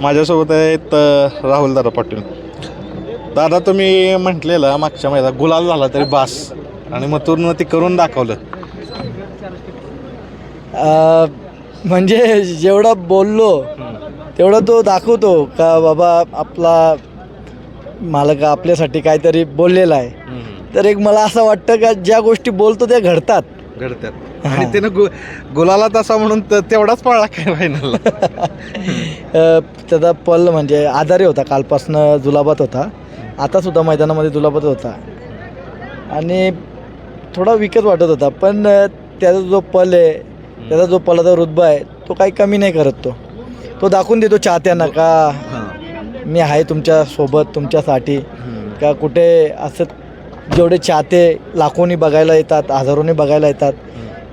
माझ्यासोबत आहेत अ, राहुल दादा पाटील. दादा तुम्ही म्हटलेलं मागच्या महिन्यात गुलाल झाला तरी बास. आणि मथुरनं ते करून दाखवलं. अ, म्हणजे जेवढं बोललो तेवढं तो दाखवतो का बाबा आपला मालक आपल्यासाठी काहीतरी बोललेला आहे. तर एक मला असं वाटतं का ज्या गोष्टी बोलतो त्या घडतात. घडत्यात आणि त्यानं गु गुलाला तसा म्हणून त- तेवढाच पळला काय फायनल अ, त्याचा पल म्हणजे आजारी होता कालपासनं जुलाबात होता. आतासुद्धा मैदानामध्ये जुलाबात होता. आणि थोडा विकत वाटत होता पण अ, त्याचा जो पल आहे त्याचा जो पलाचा रुतबा आहे तो काही कमी नाही करत तो. तो दाखवून देतो चाहत्यांना का मी आहे तुमच्यासोबत तुमच्यासाठी. का कुठे असं जेवढे चाहते लाखोनी बघायला येतात हजारोनी बघायला येतात.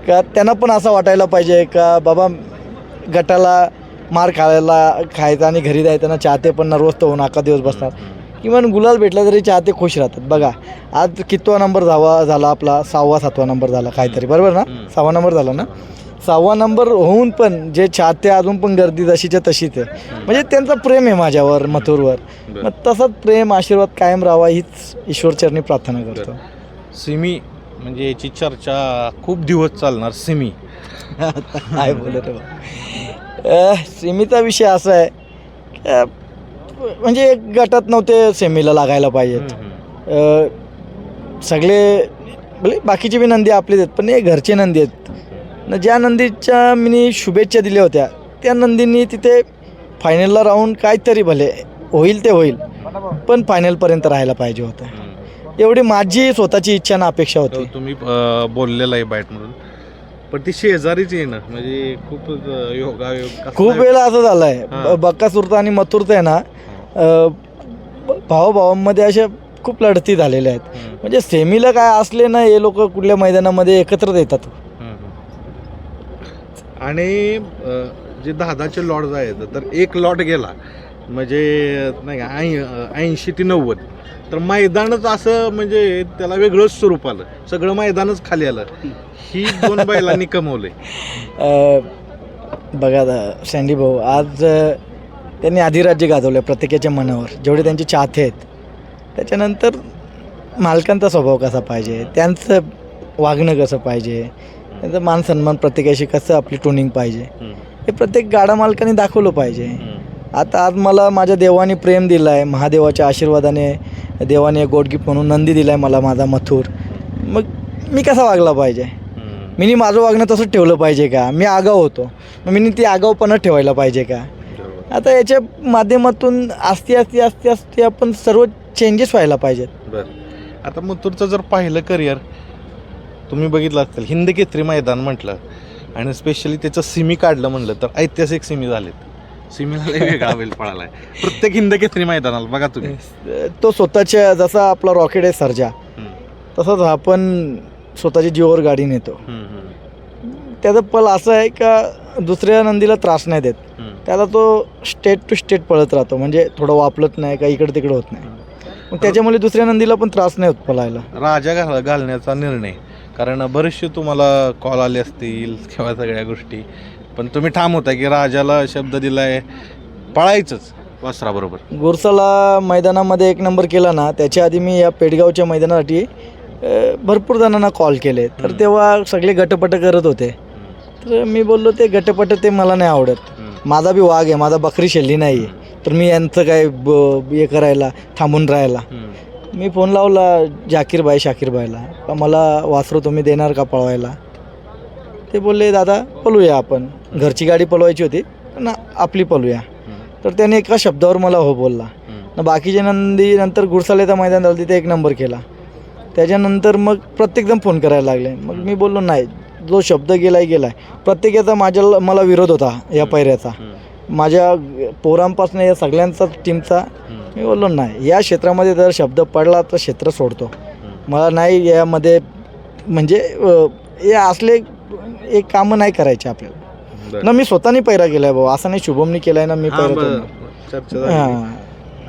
का त्यांना पण असं वाटायला पाहिजे का बाबा गटाला मार खायला खायचा आणि घरी जायचं चाहते पण नर्वस्त होऊन अख्खा दिवस बसतात किमान गुलाल भेटला तरी चाहते खुश राहतात. बघा आज कितवा नंबर झावा झाला आपला? सहावा सातवा नंबर झाला काहीतरी. बरोबर ना? सहावा नंबर झाला ना? सहावा नंबर होऊन पण जे चाहते अजून पण गर्दी जशीच्या तशीच आहे. म्हणजे त्यांचं प्रेम आहे माझ्यावर मथुरवर. मग तसंच प्रेम आशीर्वाद कायम राहावा हीच ईश्वरचरणी प्रार्थना करतो. सिमी म्हणजे याची चर्चा खूप दिवस चालणार सिमी. काय बोलत सेमीचा विषय असा आहे की, अ, म्हणजे एक गटात नव्हते सेमीला लागायला पाहिजेत अ, सगळे भले बाकीचे बी नंदी आपलेच आहेत पण हे घरचे नंदी आहेत. न ज्या नंदीच्या मी शुभेच्छा दिल्या होत्या त्या नंदींनी तिथे फायनलला राहून काहीतरी भले होईल ते होईल पण फायनलपर्यंत राहायला पाहिजे होतं. एवढी माझी स्वतःची इच्छा ना अपेक्षा होती. तुम्ही अ, बोललेला आहे बाईट म्हणून पण ती शेजारीच येणं म्हणजे खूपच अ, योगायोग खूप वेळा असं झालं हां. आहे बक्कासुरता आणि मथुरता आहे ना भावाभावांमध्ये अशा खूप लढती झालेल्या आहेत. म्हणजे सेमीला काय असले ना हे लोक कुठल्या मैदानामध्ये एकत्र येतात. आणि जे दहाचे लॉट आहेत तर एक लॉट गेला. म्हणजे नाही ऐंशी ते नव्वद. तर मैदानच असं म्हणजे त्याला वेगळंच स्वरूप आलं. सगळं मैदानच खाली आलं. ही दोन बैलांनी कमवले बघा सँडी भाऊ आज त्यांनी अधिराज्य गाजवलं प्रत्येकाच्या मनावर. जेवढे त्यांचे चाहते आहेत त्याच्यानंतर मालकांचा स्वभाव कसा पाहिजे? त्यांचं वागणं कसं पाहिजे? त्यांचं मान सन्मान प्रत्येकाशी कसं आपली टोनिंग पाहिजे? हे प्रत्येक गाडा मालकाने दाखवलं पाहिजे. आता आज मला माझ्या देवाने प्रेम दिलं आहे महादेवाच्या आशीर्वादाने देवाने गोड गिफ्ट म्हणून नंदी दिला आहे मला माझा मथुर. मग मी कसा वागला पाहिजे? हम्म. मी माझं वागणं तसंच ठेवलं पाहिजे का? मी आगाव होतो. मग मी ती आगावपणा ठेवायला पाहिजे का. आता याच्या माध्यमातून आस्ती आस्ती आस्ती आस्ती आपण सर्व चेंजेस व्हायला पाहिजेत. बरं. आता मथुरचं जर पाहिलं करिअर तुम्ही बघितलं असेल हिंद केसरी मैदान म्हटलं आणि स्पेशली त्याचं सिमी काढलं म्हणलं तर ऐतिहासिक सिमी झालेत. सिमीला लय वेगळा बैल पळाला आहे प्रत्येक हिंद केसरी मैदानाला बघा तुम्ही. तो स्वतःच्या जसा आपला रॉकेट आहे सर्जा हम्म, तसंच आपण स्वतःची जीवावर गाडी नेतो. हम्म, हम्म, त्याचं पल असं आहे का दुसऱ्या नंदीला त्रास नाही देत. हम्म. त्याला तो स्टेट टू स्टेट पळत राहतो. म्हणजे थोडं वापलत नाही का इकडे तिकडे होत नाही. मग त्याच्यामुळे दुसऱ्या नंदीला पण त्रास नाही होत पळायला. राजा घाल घालण्याचा निर्णय. कारण बरेचसे तुम्हाला कॉल आले असतील किंवा सगळ्या गोष्टी. पण तुम्ही ठाम होता की राजाला शब्द दिलाय पळायचंच वासराबरोबर गुरसाला मैदानामध्ये एक नंबर केला ना त्याच्या आधी मी या पेडगावच्या मैदानासाठी अ, भरपूर जणांना कॉल केले. तर. तेव्हा सगळे गटपट करत होते. तर मी बोललो ते गटपट ते मला नाही आवडत. माझा बी वाघ आहे माझा बकरी शेल्ली नाही आहे तर मी यांचं काय ब हे करायला थांबून राहायला. हम्म, मी फोन लावला जाकीरबाई शाकीरबाईला का मला वासरू तुम्ही देणार का पळवायला? ते बोलले दादा पळूया आपण. घरची गाडी पळवायची होती पण आपली पळूया. तर त्याने एका शब्दावर मला हो बोलला. न बाकीचे नंदी नंतर गुरसालेचा मैदान झालं तिथे एक नंबर केला. त्याच्यानंतर मग प्रत्येकजण फोन करायला लागले. मग मी बोललो नाही जो शब्द गेलाय गेलाय. प्रत्येकाचा माझ्या मला विरोध होता या पैऱ्याचा माझ्या पोरांपासून या सगळ्यांचा टीमचा मी बोललो नाही या क्षेत्रामध्ये जर शब्द पडला तर क्षेत्र सोडतो. मला नाही यामध्ये म्हणजे हे असले एक कामं नाही करायचे आपल्याला. ना मी स्वतःने पैरा केलाय भाऊ. असं नाही शुभमनी केलाय ना मी हा, पैरा. हां.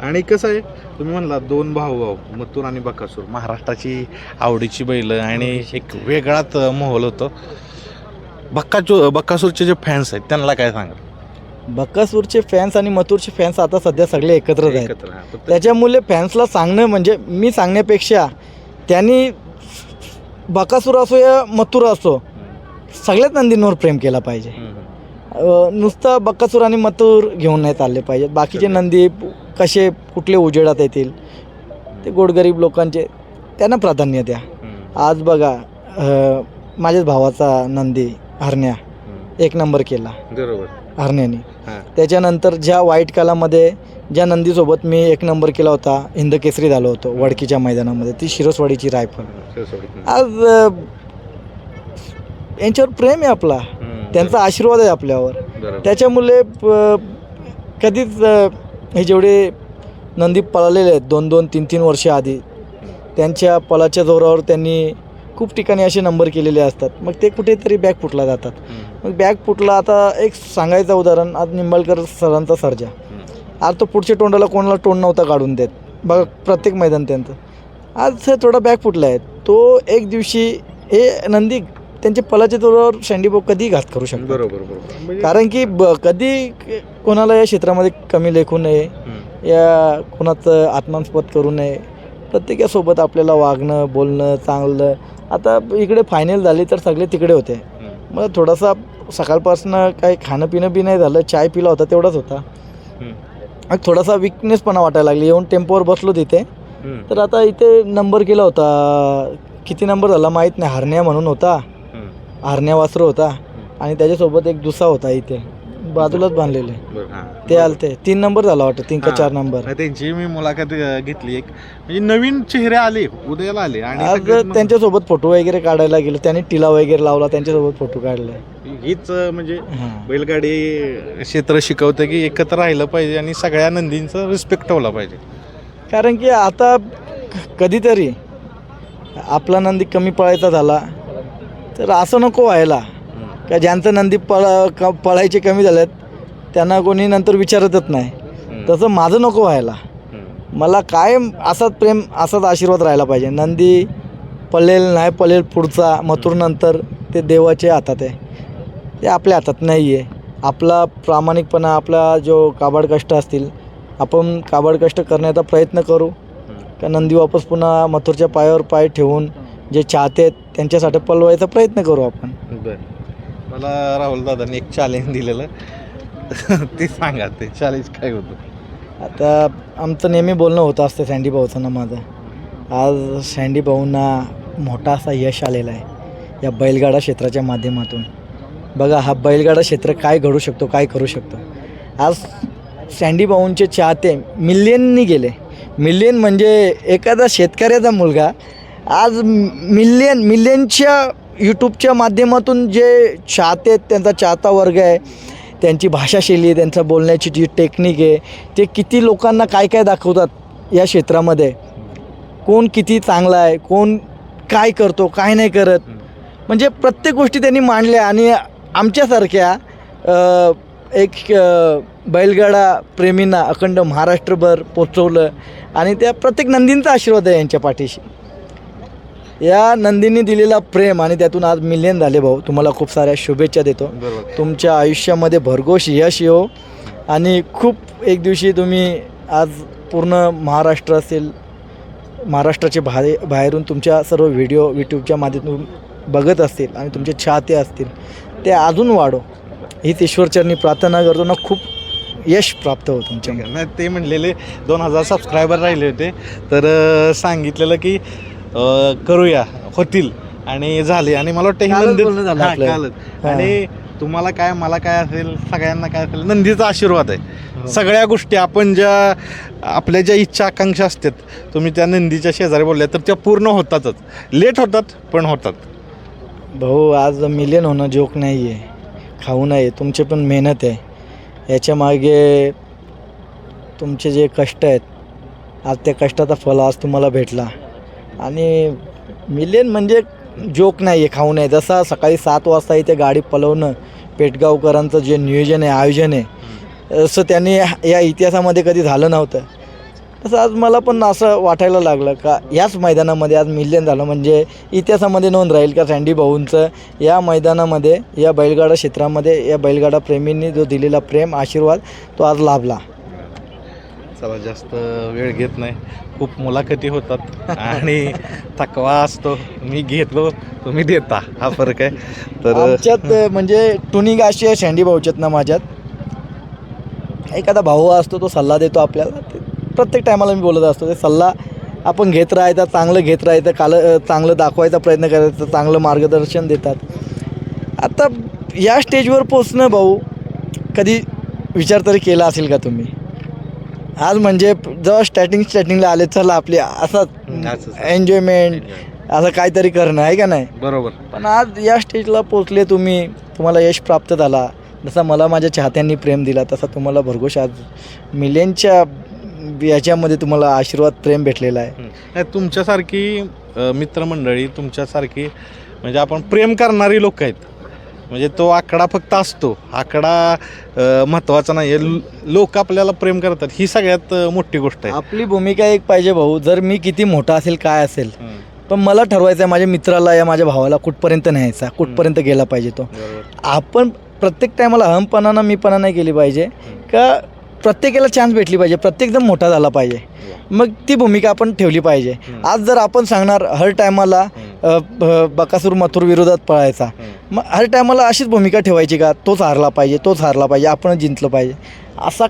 आणि कसं आहे तुम्ही म्हणला दोन भाऊ भाऊ मथुर आणि बकासूर. महाराष्ट्राची आवडीची बैल आणि एक वेगळाच माहोल होतो. बक्काचू बक्कासूरचे जे फॅन्स आहेत त्यांना काय सांगा बकासूरचे फॅन्स आणि मथुरचे फॅन्स आता सध्या सगळे एकत्रच आहेत एकत्र हा. फक्त- त्याच्यामुळे फॅन्सला सांगणं म्हणजे मी सांगण्यापेक्षा त्यांनी बकासूर असो या मथुर असो. सगळ्याच नंदींवर प्रेम केला पाहिजे हम्म. अ, नुसतं बकासूर आणि मथुर घेऊन नाही चालले पाहिजेत बाकीचे नंदी कसे कुठले उजेडात येतील ते गोडगरीब लोकांचे त्यांना प्राधान्य द्या हम्म. आज बघा अ, माझ्याच भावाचा नंदी हरण्या हम्म. एक नंबर केला बरोबर हरण्याने हा. त्याच्यानंतर ज्या वाईट कालामध्ये ज्या नंदीसोबत मी एक नंबर केला होता हिंद केसरी झालो होतो वडकीच्या मैदानामध्ये ती शिरसवाडीची रायफल. आज अ, यांच्यावर प्रेम आहे आपला हम्म. त्यांचा आशीर्वाद आहे आपल्यावर बरोबर. त्याच्यामुळे प- कधीच अ, हे जेवढे नंदी पळालेले आहेत दोन दोन तीन तीन वर्ष आधी त्यांच्या पलाच्या जोरावर त्यांनी खूप ठिकाणी असे नंबर केलेले असतात मग ते कुठेतरी बॅग फुटला जातात हम्म. मग बॅग फुटला. आता एक सांगायचं उदाहरण. आज निंबाळकर सरांचा सर्जा. आज तो पुढच्या तोंडाला कोणाला तोंड नव्हता काढून देत. बघा प्रत्येक मैदान त्यांचं. आज हे थोडा बॅग फुटला आहे. तो एक दिवशी हे नंदी त्यांच्या पलाच्या जोरावर शेंडीभाऊ कधी घात करू शकतो. बरोबर बरोबर. म्हणजे- कारण की ब कधी कोणाला या क्षेत्रामध्ये कमी लेखू नये. या कोणाचं आत्मास्पद करू नये. प्रत्येकासोबत आपल्याला वागणं बोलणं चांगलं. आता इकडे फायनल झाली तर सगळे तिकडे होते. मला थोडासा सकाळपासनं काही खाणं पिणं बी नाही झालं चाय पिला होता तेवढाच होता. मग थोडासा विकनेसपणा वाटायला लागली येऊन टेम्पोवर बसलो तिथे. तर आता इथे नंबर केला होता. किती नंबर झाला माहीत नाही हरण्या म्हणून होता. हरण्या वासरू होता. आणि त्याच्यासोबत एक दुसा होता इथे. बाजूलाच बांधलेले. ते आलते. तीन नंबर झाला वाटतं तीन का. चार नंबर. त्यांची मी मुलाखत अ, घेतली एक. म्हणजे नवीन चेहरे आले उदयाला आले आणि आज सगळ्यात मग- त्यांच्यासोबत फोटो वगैरे काढायला गेलो. त्यांनी टिला वगैरे लावला त्यांच्यासोबत फोटो काढले. हीच अ, म्हणजे हां. बैलगाडी क्षेत्र शिकवतं की एकत्र राहिलं पाहिजे आणि सगळ्या नंदींचं रिस्पेक्ट ठेवला पाहिजे. कारण की आता क- कधीतरी आपला नंदी कमी पळायचा झाला तर असं नको व्हायला. का ज्यांचं नंदी पळ क पळायचे कमी झालेत त्यांना कोणी नंतर विचारतच नाही. तसं माझं नको व्हायला. मला कायम असाच प्रेम असाच आशीर्वाद राहायला पाहिजे. नंदी पळेल नाही पळेल पुढचा मथुरनंतर ते देवाच्या हातात आहे. ते आपल्या हातात नाही आहे आपला प्रामाणिकपणा आपला जो काबाड कष्ट असतील आपण काबाड कष्ट करण्याचा प्रयत्न करू. का नंदी वापस पुन्हा मथुरच्या पायावर पाय ठेवून जे चाहते आहेत त्यांच्यासाठी पलवायचा प्रयत्न करू आपण. बर. मला राहुल दादांनी एक चॅलेंज दिलेलं. ते सांगा ते चॅलेंज काय होतं? आता आमचं नेहमी बोलणं होतं असतं सँडी भाऊचं ना माझं. आज सँडी भाऊंना मोठा असा यश आलेला आहे. या बैलगाडा क्षेत्राच्या माध्यमातून. बघा हा बैलगाडा क्षेत्र काय घडू शकतो काय करू शकतो? आज सँडी भाऊंचे चाहते मिलियननी गेले. मिलियन म्हणजे एखादा शेतकऱ्याचा मुलगा. आज मिलियन मिलियनच्या यूट्यूबच्या माध्यमातून जे चाहते आहेत, त्यांचा चाहता वर्ग आहे त्यांची भाषाशैली आहे त्यांचा बोलण्याची जी टेक्निक आहे ते किती लोकांना काय काय दाखवतात या क्षेत्रामध्ये? कोण किती चांगला आहे? कोण काय करतो? काय नाही करत? म्हणजे प्रत्येक गोष्टी त्यांनी मांडल्या आणि आमच्यासारख्या एक बैलगाडा प्रेमींना अखंड महाराष्ट्रभर पोचवलं आणि त्या प्रत्येक नंदींचा आशीर्वाद आहे यांच्या पाठीशी. या नंदींनी दिलेला प्रेम आणि त्यातून आज मिलियन झाले भाऊ. तुम्हाला खूप साऱ्या शुभेच्छा देतो. बरोबर. तुमच्या आयुष्यामध्ये भरघोष यश येऊ आणि खूप एक दिवशी तुम्ही आज पूर्ण महाराष्ट्र असेल महाराष्ट्राचे बाहे बाहेरून तुमच्या सर्व व्हिडिओ यूट्यूबच्या माध्यमातून बघत असतील आणि तुमचे चाहते असतील ते अजून वाढो. हीच ईश्वरचरणी प्रार्थना करतो ना खूप यश प्राप्त हो तुमच्या. नाही ते म्हणलेले दोन हजार सबस्क्रायबर राहिले होते. तर अ, सांगितलेलं की अ, करूया होतील. आणि झाले. आणि मला वाटतं कालच बोलणं झालं हा, आपलं. कालच. हा. आणि तुम्हाला काय मला काय असेल सगळ्यांना काय असेल नंदीचा आशीर्वाद आहे. हो. सगळ्या गोष्टी आपण ज्या आपल्या ज्या इच्छा आकांक्षा असतात तुम्ही त्या नंदीच्या शेजारी बोलल्या तर त्या पूर्ण होतातच. लेट होतात पण होतात. भाऊ आज मिलियन होणं जोक नाही आहे खाऊ नये. तुमची पण मेहनत आहे. याच्या मागे तुमचे जे कष्ट आहेत आज त्या कष्टाचा फळ आज तुम्हाला भेटला. आणि मिलियन म्हणजे जोक नाही आहे खाऊ नये जसा सकाळी सात वाजता इथे गाडी पलवणं पेटगावकरांचं जे नियोजन आहे आयोजन आहे असं त्यांनी या इतिहासामध्ये कधी झालं नव्हतं. तसं आज मला पण असं वाटायला लागलं का याच मैदानामध्ये आज मिलियन झालं. म्हणजे इतिहासामध्ये नोंद राहील का सँडी भाऊंचं? या मैदानामध्ये या बैलगाडा क्षेत्रामध्ये या बैलगाडा प्रेमींनी जो दिलेला प्रेम आशीर्वाद तो आज लाभला. चला जास्त वेळ घेत नाही. खूप मुलाखती होतात आणि थकवा असतो. मी घेतलो तुम्ही देता. हा फरक आहे. तर म्हणजे टुनिंग अशी आहे सँडी भाऊच्यात ना माझ्यात. एखादा भाऊ असतो तो सल्ला देतो आपल्याला. प्रत्येक टायमाला मी बोलत असतो ते सल्ला आपण घेत राहायचा चांगलं घेत राहायचं काल चांगलं दाखवायचा प्रयत्न करायचा चांगलं मार्गदर्शन देतात. आता या स्टेजवर पोचणं भाऊ कधी विचार तरी केला असेल का तुम्ही? आज म्हणजे जेव्हा स्टार्टिंग स्टार्टिंगला आले चला आपली असंच. असं एन्जॉयमेंट असं काहीतरी करणं आहे का नाही? बरोबर. पण आज या स्टेजला पोचले तुम्ही तुम्हाला यश प्राप्त झाला. जसा मला माझ्या चाहत्यांनी प्रेम दिला तसा तुम्हाला भरघोष आज मिलियनच्या याच्यामध्ये तुम्हाला आशीर्वाद प्रेम भेटलेला आहे. नाही, तुमच्यासारखी अ, मित्रमंडळी तुमच्यासारखी म्हणजे आपण प्रेम करणारी लोक आहेत. म्हणजे तो आकडा फक्त असतो. आकडा महत्त्वाचा नाही लोक आपल्याला प्रेम करतात. ही सगळ्यात मोठी गोष्ट आहे. आपली भूमिका एक पाहिजे भाऊ. जर मी किती मोठा असेल काय असेल. पण मला ठरवायचं आहे माझ्या मित्राला या माझ्या भावाला कुठपर्यंत न्यायचा कुठपर्यंत गेला पाहिजे तो. आपण प्रत्येक टायमाला हमपणानं मीपणा नाही केली पाहिजे. का प्रत्येकाला चान्स भेटली पाहिजे. प्रत्येकजण मोठा झाला पाहिजे. मग ती भूमिका आपण ठेवली पाहिजे. आज जर आपण सांगणार हर टायमाला बकासूर मथुर विरोधात पळायचा. मग हर टायमाला अशीच भूमिका ठेवायची का? तोच हारला पाहिजे तोच हारला पाहिजे आपणच जिंकलं पाहिजे. असा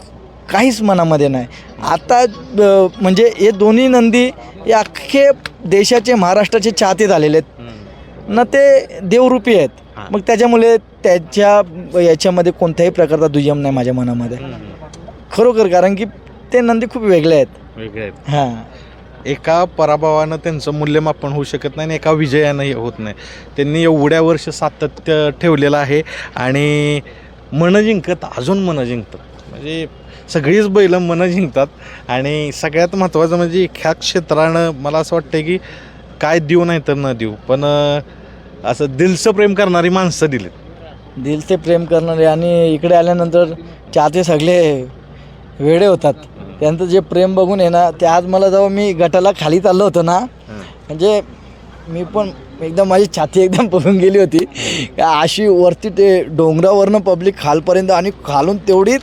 काहीच मनामध्ये नाही. आता म्हणजे हे दोन्ही नंदी हे अख्खे देशाचे महाराष्ट्राचे चाहते झालेले आहेत. ना ते देवरूपी आहेत. मग त्याच्यामुळे त्याच्या याच्यामध्ये कोणत्याही प्रकारचा दुय्यम नाही माझ्या मनामध्ये. खरोखर कारण की ते नंदी खूप वेगळे आहेत. वेगळे आहेत. हां. एका पराभवानं त्यांचं मूल्यमापन होऊ शकत नाही आणि एका विजयानं हे होत नाही. त्यांनी एवढ्या वर्ष सातत्य ठेवलेलं आहे आणि मनं जिंकत अजून मनं जिंकतात. म्हणजे सगळीच बैलं मनं जिंकतात आणि सगळ्यात महत्त्वाचं म्हणजे ह्या क्षेत्रानं मला असं वाटतं की काय देऊ नाही तर न देऊ पण असं दिलचं प्रेम करणारी माणसं दिलीत. दिलचे प्रेम करणारे आणि इकडे आल्यानंतर चाहते सगळे वेडे होतात. त्यांचं जे प्रेम बघून आहे ना ते आज मला जेव्हा मी गटाला खाली चाललो होतो ना म्हणजे मी पण एकदम माझी छाती एकदम पळून गेली होती. अशी वरती ते डोंगरावरनं पब्लिक खालपर्यंत आणि खालून तेवढीच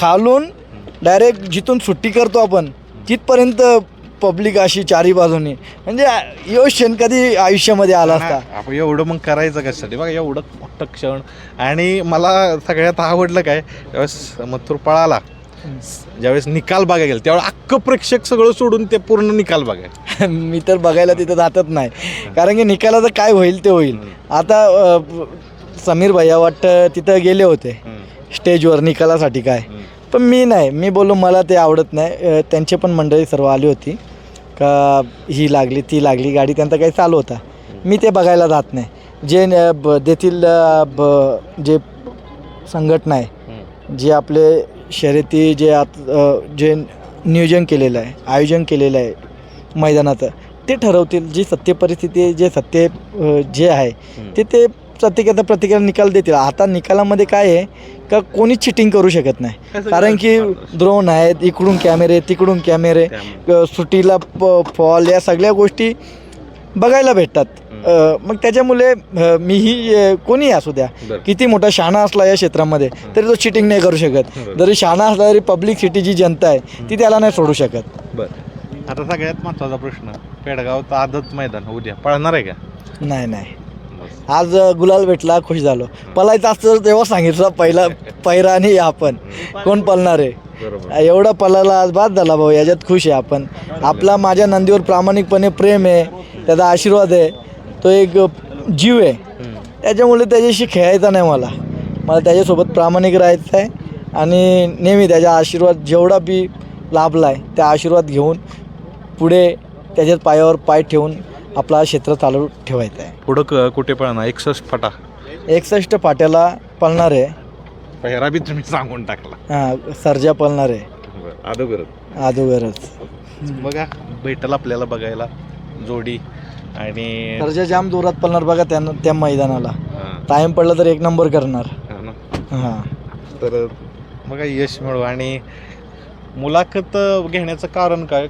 खालून डायरेक्ट जिथून सुट्टी करतो आपण तिथपर्यंत पब्लिक अशी चारी बाजूनी. म्हणजे यो क्षण कधी आयुष्यामध्ये आला असता. आपण एवढं मग करायचं कशासाठी? बघा एवढं मोठं क्षण. आणि मला सगळ्यात आवडलं काय मथुर पळाला ज्यावेळेस निकाल बघायला गेला त्यावेळेस अख्खं प्रेक्षक सगळं सोडून ते पूर्ण निकाल बघायला. मी तर बघायला तिथं जातच नाही. कारण की निकालाचं काय होईल ते होईल. आता अ, समीर भैया वाटतं तिथं गेले होते. स्टेजवर निकालासाठी काय. पण मी नाही. मी बोललो मला ते आवडत नाही. अ, त्यांचे पण मंडळी सर्व आली होती. का ही लागली ती लागली गाडी त्यांचा काही चालू होता. मी ते बघायला जात नाही. जे न- ब- देतील अ, ब जे संघटना आहे जे आपले शर्यती जे आत जे नियोजन केलेलं आहे आयोजन केलेलं आहे मैदानाचं ते ठरवतील जी सत्य परिस्थिती जे सत्य जे आहे ते ते प्रत्येकाचा प्रत्येकाला निकाल देतील. आता निकालामध्ये काय आहे का कोणीच चिटिंग करू शकत नाही. कारण की ड्रोन आहेत इकडून कॅमेरे तिकडून कॅमेरे सुटीला प फॉल या सगळ्या गोष्टी बघायला भेटतात. मग त्याच्यामुळे मीही अ, कोणीही असू द्या किती मोठा शहाणा असला या क्षेत्रामध्ये तरी तो चिटिंग नाही करू शकत. जरी शहाणा असला तरी पब्लिक सिटी जी जनता आहे ती त्याला नाही सोडू शकत. बरं. आता सगळ्यात महत्त्वाचा प्रश्न पेडगावचं आदत मैदान उद्या पळणार आहे का? नाही नाही. आज गुलाल भेटला खुश झालो. पलायचं असतं तर तेव्हा सांगितलं पहिला पैरा आणि आपण. कोण पळणार आहे? एवढा पलाला आज बाद झाला भाऊ याच्यात खुश आहे आपण. आपला माझ्या नंदीवर प्रामाणिकपणे प्रेम आहे त्याचा आशीर्वाद आहे. तो एक जीव आहे. त्याच्यामुळे त्याच्याशी खेळायचा नाही मला. मला त्याच्यासोबत प्रामाणिक राहायचं आहे आणि नेहमी त्याचा आशीर्वाद जेवढा बी लाभला आहे त्या आशीर्वाद घेऊन पुढे त्याच्याच पायावर पाय ठेवून आपला क्षेत्र चालू ठेवायचं आहे. पुढं क कुठे पळणार? एकसष्ट फटा. एकसष्ट पाट्याला पळणार आहे. पहिरा बी तुम्ही सांगून टाकला. हां सर्जा पळणार आहे. अदोगर अगोदरच बघा भेटल आपल्याला बघायला. जोडी. आणि सर्जा जाम जोरात पळणार बघा त्या त्या मैदानाला. हां, टाईम पडला तर एक नंबर करणार. हां ना. हां. तर बघा यश मिळू आणि मुलाखत घेण्याचं कारण काय?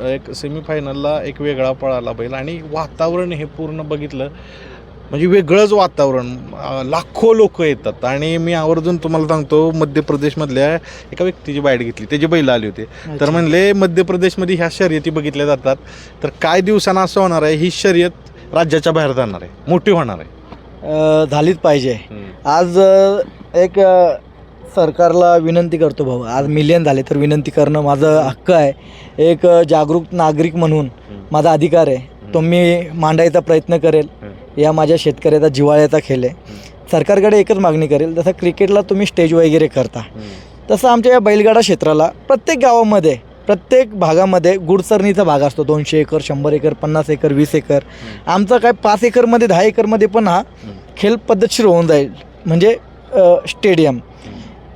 एक सेमीफायनलला एक वेगळा पळाला बैल आणि वातावरण हे पूर्ण बघितलं. म्हणजे वेगळंच वातावरण. लाखो लोक येतात. आणि मी आवर्जून तुम्हाला सांगतो मध्य प्रदेशमधल्या एका व्यक्तीची बाईट घेतली. त्याची बैल आली होते. तर म्हणले मध्य प्रदेशमध्ये ह्या शर्यती बघितल्या जातात. तर काय दिवसांना असं होणार आहे ही शर्यत राज्याच्या बाहेर जाणार आहे. मोठी होणार आहे. झालीच पाहिजे. आज एक सरकारला विनंती करतो भाऊ. आज मिलियन झाले तर विनंती करणं माझं हक्क आहे. एक जागरूक नागरिक म्हणून माझा अधिकार आहे. तो मी मांडायचा प्रयत्न करेल. या माझ्या शेतकऱ्याचा जिवाळ्याचा खेळ आहे. सरकारकडे एकच मागणी करेल जसं क्रिकेटला तुम्ही स्टेज वगैरे करता. तसं आमच्या या बैलगाडा क्षेत्राला प्रत्येक गावामध्ये प्रत्येक भागामध्ये गुडसरणीचा भाग असतो. दोनशे एकर शंभर एकर पन्नास एकर वीस एकर. आमचा काय पाच एकरमध्ये दहा एकरमध्ये पण हा खेळ पद्धतशीर होऊन जाईल. म्हणजे स्टेडियम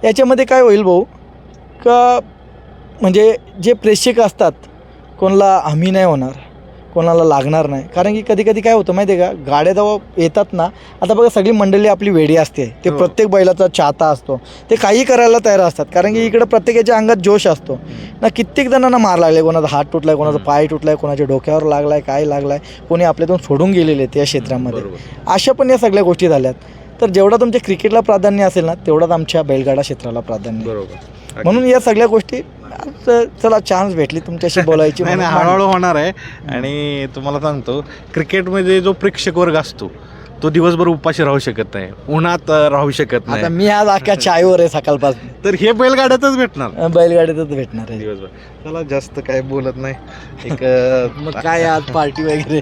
याच्यामध्ये काय होईल भाऊ? का म्हणजे जे प्रेक्षक असतात कोणाला हमी नाही होणार. कोणाला लागणार नाही. कारण की कधी कधी काय होतं माहिती आहे का? गाड्या जेव्हा येतात ना आता बघा सगळी मंडळी आपली वेडी असते. ते हो. प्रत्येक बैलाचा चाहता असतो. ते काही करायला तयार असतात. कारण की इकडं प्रत्येकाच्या अंगात जोश असतो. ना कित्येक जणांना मार लागले कोणाचा हात तुटलाय कोणाचा पाय तुटलाय कोणाच्या डोक्यावर लागलाय काय लागलाय कोणी आपल्यातून सोडून गेलेले त्या क्षेत्रामध्ये. अशा पण या सगळ्या गोष्टी झाल्यात. तर जेवढा तुमच्या क्रिकेटला प्राधान्य असेल ना तेवढाच आमच्या बैलगाडा क्षेत्राला प्राधान्य. बरोबर. म्हणून या सगळ्या गोष्टी चला चान्स भेटली तुमच्याशी बोलायची नाही हळूहळू होणार आहे. आणि तुम्हाला सांगतो क्रिकेटमध्ये जो प्रेक्षक वर्ग असतो तो दिवसभर उपाशी राहू शकत नाही. उन्हात राहू शकत नाही. मी आज अख्ख्या चायवर आहे सकाळपासून. तर हे बैलगाड्यातच भेटणार. बैलगाडीतच भेटणार आहे. दिवसभर. चला जास्त काय बोलत नाही. एक मग काय आज पार्टी वगैरे?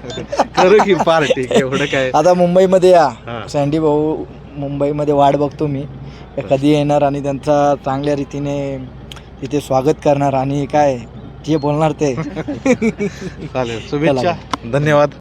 करू की पार्टी एवढं काय? आता मुंबईमध्ये या. सँडी भाऊ मुंबईमध्ये वाट बघतो मी. कधी येणार आणि त्यांचा चांगल्या रीतीने तिथे स्वागत करणार आणि काय जे बोलणार ते. चालेल. शुभेच्छा. धन्यवाद.